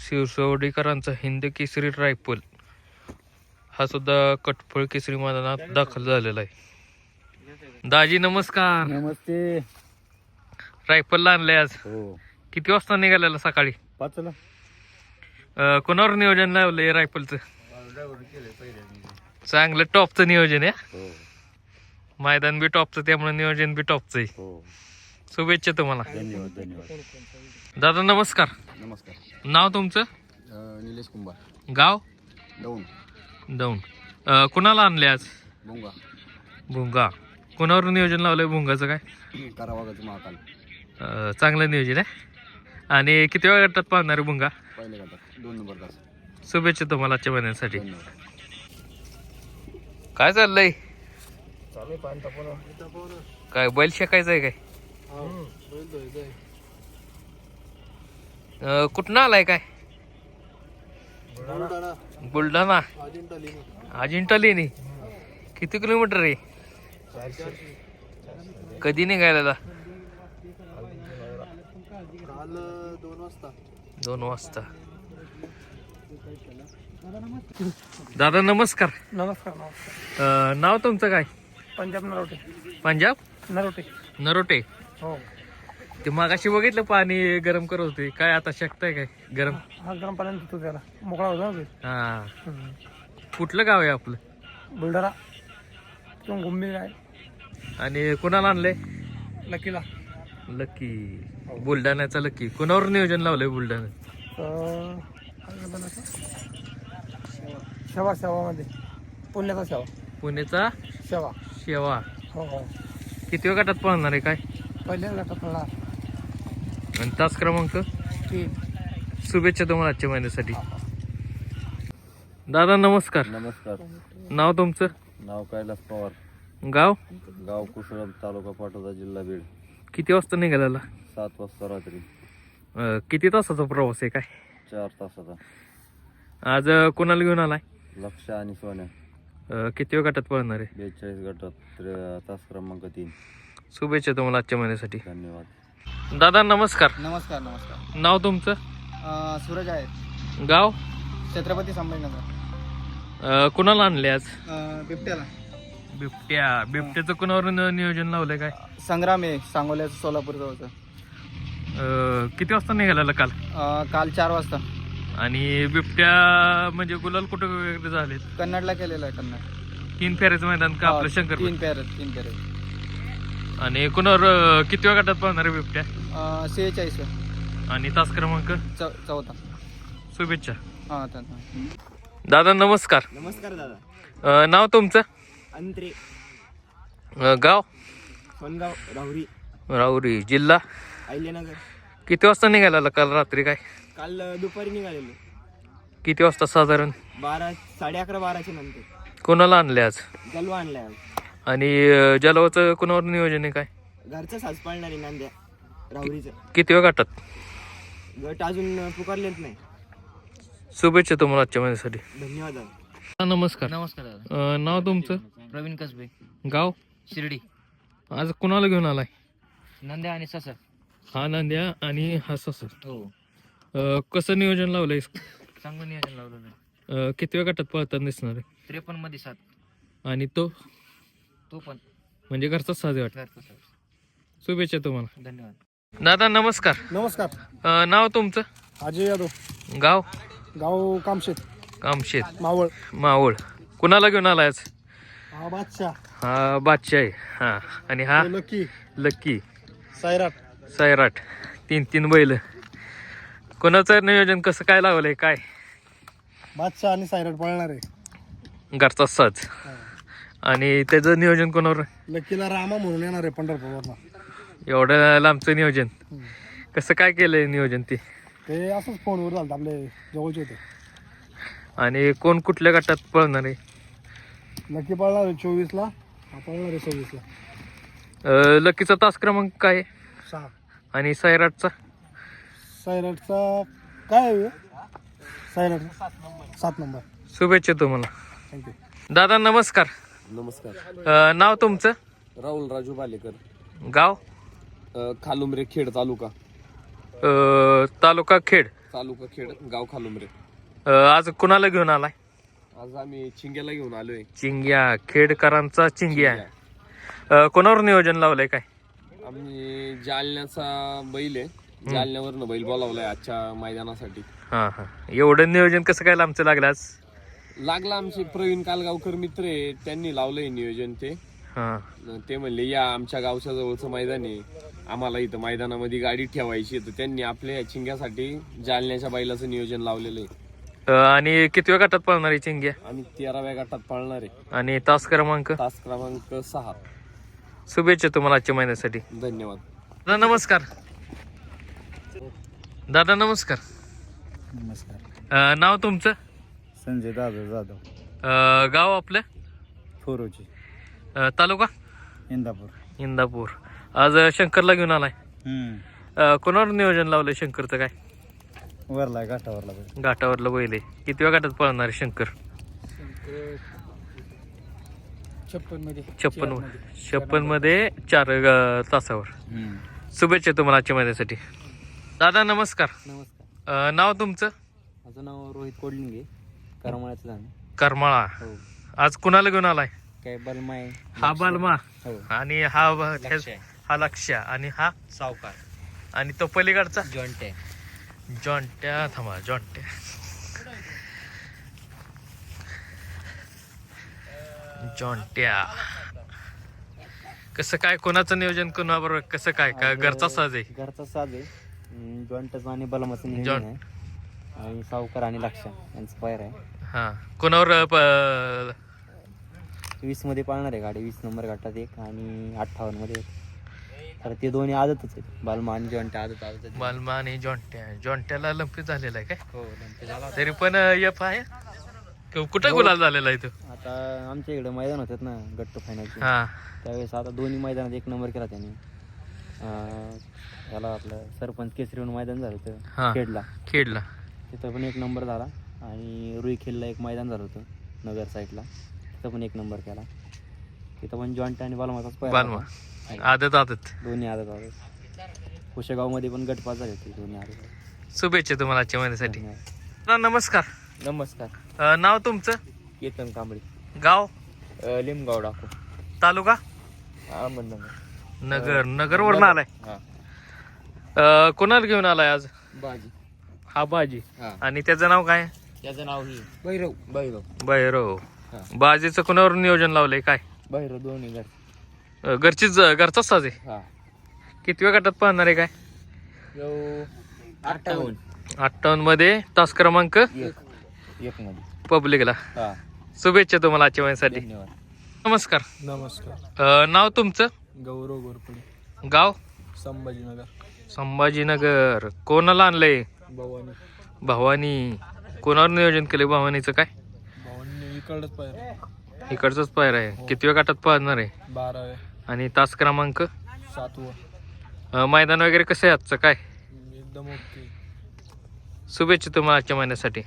शिवसवडीकरांचा Hind Kesari rifle. हा सुद्धा कटफळ केसरी मैदानात दाखल झालेला आहे. दाजी नमस्कार. नमस्ते. रायफलला आणलंय आज. हो. किती वाजता निघालेला सकाळी? पाचला. कोणावर नियोजन लावलंय रायफलचं? चांगलं टॉपचं नियोजन आहे. हो. मैदान बी टॉपचं त्यामुळे नियोजन बी टॉपचं आहे. हो. शुभेच्छा तुम्हाला. धन्यवाद धन्यवाद. दादा नमस्कार. नमस्कार. नाव तुमचं? निलेश कुंभार. गाव? दौंड. दौंड. अं, कुणाला आणले आज? बोंगा भुंगा. कोणावर नियोजन लावलंय भुंगाचं काय? करावागाचं महाकाल. अं, चांगलं नियोजन आहे. आणि किती वेळ गटात पाहणार आहे भुंगा? पहिले गटात. दोन नंबर तास शुभेच्छा तुम्हाला आजच्या महिन्यासाठी. धन्यवाद. काय चाललंय? काय बैल शेकायचं आहे काय? अं, कुठनं आलाय काय? बुलढाणा. अजिंठा लेणी किती किलोमीटर आहे? कधी निघायला काल दोन वाजता दोन वाजता. दादा नमस्कार. नमस्कार नमस्कार. अं, नाव तुमचं काय? पंजाब नरोटे. पंजाब? नरोटे. नरोटे. हो. ते मागाशी बघितलं पाणी गरम करत होते. काय आता शकताय काय? गरम? हा गरम पाण्यात धुतो त्याला. मोकळा होता ना हा. ते हम्म. कुठलं गाव आहे आपलं? बुलढाणा. किंवा गुंबी आहे. आणि कुणाला आणलंय? लकीला. लकी. बुलढाण्याचा लकी. कुणावर नियोजन लावलंय बुलढाणा तर काय म्हणतात असं? शेवा शेवामध्ये. पुण्याचा शेवा. पुण्याचा? शेवा. शेवा. हो हो. किती वेळ गटात पळणार आहे काय? आणि तास क्रमांक? तीन. शुभेच्छा तुम्हाला आजच्या महिन्यासाठी. दादा नमस्कार. नमस्कार. नाव तुमचं? नाव कैलास पवार. गाव? गाव कुशळम तालुका पाटोदा जिल्हा बीड. किती वाजता निघालेला? सात वाजता रात्री. अं, किती तासाचा प्रवास आहे काय? चार तासाचा. आज अं, कोणाला घेऊन आलाय? लक्ष आणि सोन्या. अं, किती वेळ गटात पळणार आहे? बेचाळीस गटात त्रे- तास क्रमांक तीन. शुभेच्छा तुम्हाला आजच्या महिन्यासाठी. धन्यवाद. दादा नमस्कार. नमस्कार नमस्कार. नाव तुमचं? सूरज आहे. गाव? छत्रपती संभाजीनगर. अं, कुणाला आणले आज? बिबट्याला. बिबट्या. बिबट्याचं कुणावर न- नियोजन लावलंय काय? संग्राम आहे सांगोल्याचं सोलापूर जवळचं. अं, किती वाजता निघालेला काल? काल चार वाजता. आणि बिबट्या म्हणजे गुलाल कुठं वगैरे झाले कन्नडला केलेलं आहे कन्नड. तीन फेऱ्याचं मैदान का आपलं शंकर तीन पेर तीन पेर आणि कुणावर अं, किती वेळ गटात पळणार आहे बिबट्या? सेहेचाळीस आणि तास क्रमांक? चौ चौथा. शुभेच्छा. हां दादा नमस्कार. नमस्कार दादा. अं, नाव तुमचं? अंत्रे. अं, गाव? सोनगाव राहुरी. राहुरी. जिल्हा? किती वाजता निघालेला काल रात्री काय? काल दुपारी निघालेलो. किती वाजता साधारण? बारा साडे अकरा बाराच्या नंतर. कोणाला आणले आज? गलवा आणलाय आज. आणि जलवाचं कोणावर नियोजन आहे काय? घरचं साज पाळणार आहे नांद्या राहुरीचं. किती वेळ गाठात? गट अजून पुकारलेत नाही. शुभेच्छा तुम्हाला आजच्या महिन्यासाठी. धन्यवाद दादा. हा, नमस्कार. नमस्कार दादा. अं, नाव तुमचं? प्रवीण कसबे. गाव? शिर्डी. आज कोणाला घेऊन आलाय? नंद्या आणि ससा हा नांद्या आणि हा ससर. हो. अं, कसं नियोजन लावलंय? चांगलं नियोजन लावलं अं, किती वेळ गाठात पळताना दिसणार आहे? त्रेपन्नमध्ये सात. आणि तो? तो पण. म्हणजे घरचाच साजे वाटत. घरचा शुभेच्छा तुम्हाला. धन्यवाद. दादा नमस्कार. नमस्कार. अं, नाव तुमचं? अजय यादव. गाव? गाव कामशेत. कामशेत. मावळ. मावळ. कुणाला घेऊन आलाय आज? हा बादशाह. हा बादशाह आहे. हा. आणि हा? लकी. लक्की सायराट. सैराट तीन तीन बैल. कोणाचं नियोजन कसं काय लावलंय काय? बादशाह आणि सायराट पळणार आहे. घरचा साज आणि त्याचं नियोजन कोणावर? लकीला रामा म्हणून येणार आहे पंढरपूरवरनं. एवढं लांबचं नियोजन. कसं काय केलंय नियोजन ते? ते असंच फोनवर झालं आपले जवळचे होते. आणि कोण कुठल्या गटात पळणार आहे? लकी पळणार आहे चोवीसला. हा पळणार आहे सव्वीसला. अं, लकीचा तास क्रमांक काय आहे? सहा. आणि सैराटचा सायराटचा काय आहे? सायराट. सात नंबर. शुभेच्छा तुम्हाला. थँक्यू दादा नमस्कार. नमस्कार. अं, नाव तुमचं? राहुल राजू बालेकर गाव? खालुमरे खेड तालुका. अं, तालुका खेड. तालुका खेड गाव खालुमरे. अ, आज कुणाला घेऊन आलाय? आज आम्ही चिंग्याला घेऊन आलोय. चिंग्या खेडकरांचा चिंग्या. अ, कोणावर नियोजन लावलंय काय? आम्ही जालन्याचा बैल आहे. जालन्यावरनं बैल बोलावलाय आजच्या मैदानासाठी. हा हा. एवढं नियोजन कसं काय लांबचं लागलं आज? लागला आमचे प्रवीण कालगावकर मित्र आहे त्यांनी लावलंय नियोजन ते. हा. ते म्हणले या आमच्या गावच्या जवळचं मैदान आहे. आम्हाला इथं मैदानामध्ये गाडी ठेवायची आहे. तर त्यांनी आपल्या या चिंग्यासाठी जालन्याच्या बैलाचं नियोजन लावलेलं आहे. अ, आणि कितव्या गटात पळणार आहे चिंग्या? आम्ही तेराव्या गटात पाळणार आहे. आणि तास क्रमांक? तास क्रमांक सहा. शुभेच्छा तुम्हाला आजच्या महिन्यासाठी. धन्यवाद. दादा नमस्कार. दादा नमस्कार. नमस्कार. अ, नाव तुमचं? संजय दादा जाधव. अ, गाव आपलं? फोरोची अ, तालुका? इंदापूर. इंदापूर. आज शंकरला घेऊन आलाय. अ, कोणावर नियोजन लावलंय शंकरचं काय? वरला घाटावरला बैल. घाटावरला बैल आहे. कितव्या घाटात पळणार आहे शंकर? छप्पनमध्ये छप्पन छप्पनमध्ये चार अ, तासावर. शुभेच्छा तुम्हाला आजच्या महिन्यासाठी दादा नमस्कार. नमस्कार. अ, नाव तुमचं? माझं नाव रोहित कोडलिंगे. करमाळा. हो. आज कुणाला घेऊन आलाय? काय बलमाय हा बालमा. हो. आणि हा ब- हा लक्ष आणि हा सावकार. आणि तो पलीकडचा? जॉईंट आहे जॉन्ट्या. थांबा जॉन्ट्या जॉन्ट्या. कसं काय कोणाचं नियोजन कोणाबरोबर कसं काय? का घरचा साज आहे? घरचा साज आहे. जॉईंटचं आणि बलमाचं नियोजन. आहे. आणि सावकार आणि लक्ष यांचं पायर आहे. हा. कोणावर अ, प- वीसमध्ये पाळणार आहे गाडी. वीस नंबर घाटात एक आणि अठ्ठावन्नमध्ये एक. तर ते दोन्ही आदतच आहेत. बालमा आणि जॉईंट आदत आदत आहेत. बालमा आणि जॉन्ट्या जॉन्ट्याला लंपी झालेला आहे काय? हो झाला तरी पण यफ आहे? क- कुठं गुलाल झालेला आहे तो? आता आमच्या इकडे मैदान होतात ना गट्टू फायनलचे. हा. त्यावेळेस आता दोन्ही मैदानात एक नंबर केला त्याने. अं, याला आपलं सरपंच केसरी म्हणून मैदान झालं हा. होतं खेडला. खेडला. तिथं पण एक नंबर झाला. आणि रुई खेलला एक मैदान झालं होतं नगर साईडला तिथं पण एक नंबर केला. तिथं पण जॉईंट आणि बालमाचाच. आदत आदत. दोन्ही आदत आदत. कुशेगावमध्ये पण गटपास झाले होते दोन्ही आदत. शुभेच्छा तुम्हाला आजच्या महिन्यासाठी. नमस्कार. नमस्कार. नाव तुमचं? केतन कांबळी. गाव? लिमगाव डाकू. तालुका? अहमदनगर. नगर. नगर. वरून आलाय अ, कोणाला घेऊन आलाय आज? बाजी. हा बाजी. आणि त्याचं नाव काय? त्याचं नाव ही भैरव. भैरव. भैरव. हा. बाजीचं कोणावर नियोजन लावलंय काय? भैरव दोन्ही घर. अ, घरचीच घरचाच साज आहे? हा. कितव्या गटात पाहणार आहे काय? अठ्ठावन्न. अठ्ठावन्नमध्ये तास क्रमांक? एक. एक मध्ये. पब्लिकला. हा. शुभेच्छा तुम्हाला आजच्या धन्यवाद. नमस्कार. नमस्कार. अ, नाव तुमचं? गौरव गोरपडे. गाव? संभाजीनगर. संभाजीनगर. कोणाला आणलंय? भवानी. भवानी. कोणावर नियोजन केलंय भवानीचं काय? इकडंच पाहिजे इकडचंच पायर आहे. कितव्या गटात पाहणार आहे? बारावे. आणि तास क्रमांक? सातवं. मैदान वगैरे कसं आहे आजचं? काय? एकदम ओके. शुभेच्छा तुम्हाला आजच्या महिन्यासाठी.